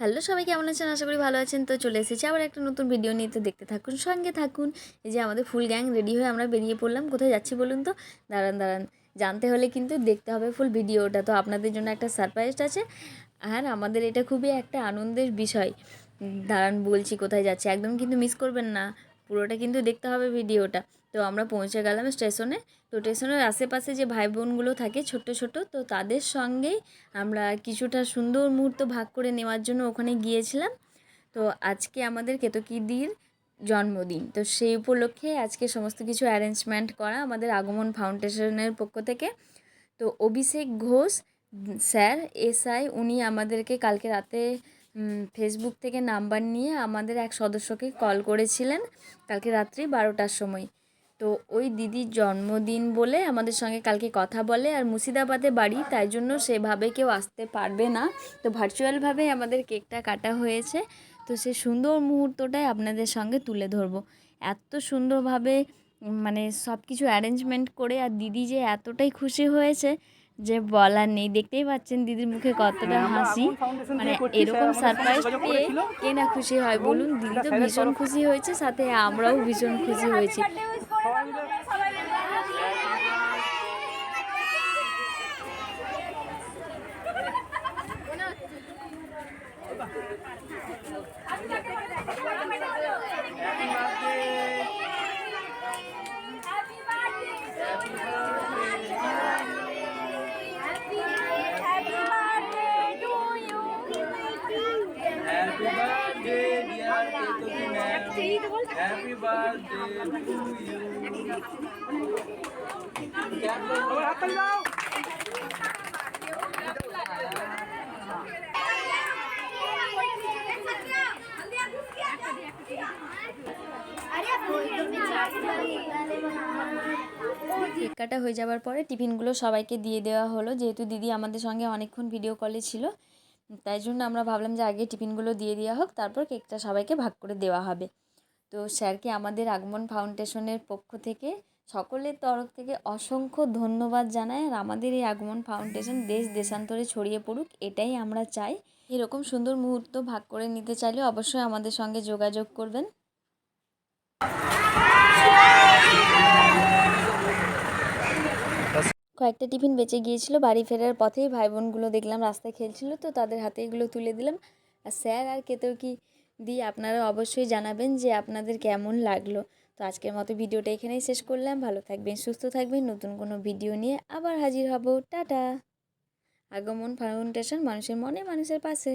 Hello সবাই, কেমন আছেন? আশা করি ভালো আছেন। তো চলে এসেছি আবার একটা নতুন ভিডিও নিয়ে। তো দেখতে থাকুন, সঙ্গে থাকুন। এই যে আমাদের ফুল গ্যাং রেডি হয়ে আমরা বেরিয়ে পড়লাম। কোথায় যাচ্ছি বলুন তো? দাঁড়ান দাঁড়ান। জানতে হলে কিন্তু দেখতে হবে ফুল ভিডিওটা তো আপনাদের জন্য একটা সারপ্রাইজ আছে। আর আমাদের এটা খুবই একটা আনন্দের বিষয়। দাঁড়ান, বলছি কোথায় যাচ্ছে? একদম কিন্তু মিস করবেন না। পুরোটা কিন্তু দেখতে হবে ভিডিওটা। তো আমরা পৌঁছে গেলাম স্টেশনে। তো স্টেশনের আশেপাশে যে ভাই বোনগুলো থাকে ছোট ছোট তো তাদের সঙ্গেই আমরা কিছুটা সুন্দর মুহূর্ত ভাগ করে নেওয়ার জন্য ওখানে গিয়েছিলাম। তো আজকে আমাদের কেতকিদির জন্মদিন। তো সেই উপলক্ষে আজকে সমস্ত কিছু অ্যারেঞ্জমেন্ট করা আমাদের আগমন ফাউন্ডেশনের পক্ষ থেকে। তো অভিষেক ঘোষ স্যার এসআই উনি আমাদেরকে কালকে রাতে ফেসবুক থেকে নাম্বার নিয়ে আমাদের এক সদস্যকে কল করেছিলেন কালকে রাত্রি বারোটার সময়। তো ওই দিদির জন্মদিন বলে আমাদের সঙ্গে কালকে কথা বলে আর মুর্শিদাবাদে বাড়ি, তাই জন্য সেভাবে কেউ আসতে পারবে না। তো ভার্চুয়ালভাবে আমাদের কেকটা কাটা হয়েছে। তো সে সুন্দর মুহূর্তটাই আপনাদের সঙ্গে তুলে ধরবো। এত সুন্দরভাবে মানে সব কিছু অ্যারেঞ্জমেন্ট করে আর দিদি যে এতটাই খুশি হয়েছে যে বলার নেই দেখতেই পাচ্ছেন দিদির মুখে কতটা হাসি। মানে এরকম সারপ্রাইজ পেয়ে কে না খুশি হয় বলুন? দিদি তো ভীষণ খুশি হয়েছে সাথে আমরাও ভীষণ খুশি হয়েছি। Happy কেক কাটা হয়ে যাওয়ার পরে টিফিনগুলো সবাইকে দিয়ে দেওয়া হলো, যেহেতু দিদি আমাদের সঙ্গে অনেকক্ষণ ভিডিও কলে ছিল। তাই জন্য আমরা ভাবলাম যে আগে টিফিনগুলো দিয়ে দেওয়া হোক, তারপর কেকটা সবাইকে ভাগ করে দেওয়া হবে। তো স্যারকে আমাদের আগমন ফাউন্ডেশনের পক্ষ থেকে সকলের তরফ থেকে অসংখ্য ধন্যবাদ জানাই আর আমাদের এই আগমন ফাউন্ডেশন দেশ দেশান্তরে ছড়িয়ে পড়ুক, এটাই আমরা চাই। এরকম সুন্দর মুহূর্ত ভাগ করে নিতে চাইলে অবশ্যই আমাদের সঙ্গে যোগাযোগ করবেন। কয়েকটা টিফিন বেঁচে গিয়েছিল, বাড়ি ফেরার পথেই ভাই বোনগুলো দেখলাম রাস্তায় খেলছিল, তো তাদের হাতে এগুলো তুলে দিলাম। আর স্যার আর কেতেও কি দিয়ে আপনারা অবশ্যই জানাবেন যে আপনাদের কেমন লাগল। তো আজকের মতো ভিডিওটা এখানেই শেষ করলাম। ভালো থাকবেন, সুস্থ থাকবেন। নতুন কোনো ভিডিও নিয়ে আবার হাজির হব। টাটা। আগমন ফাউন্ডেশন, মানুষের মনে, মানুষের পাশে।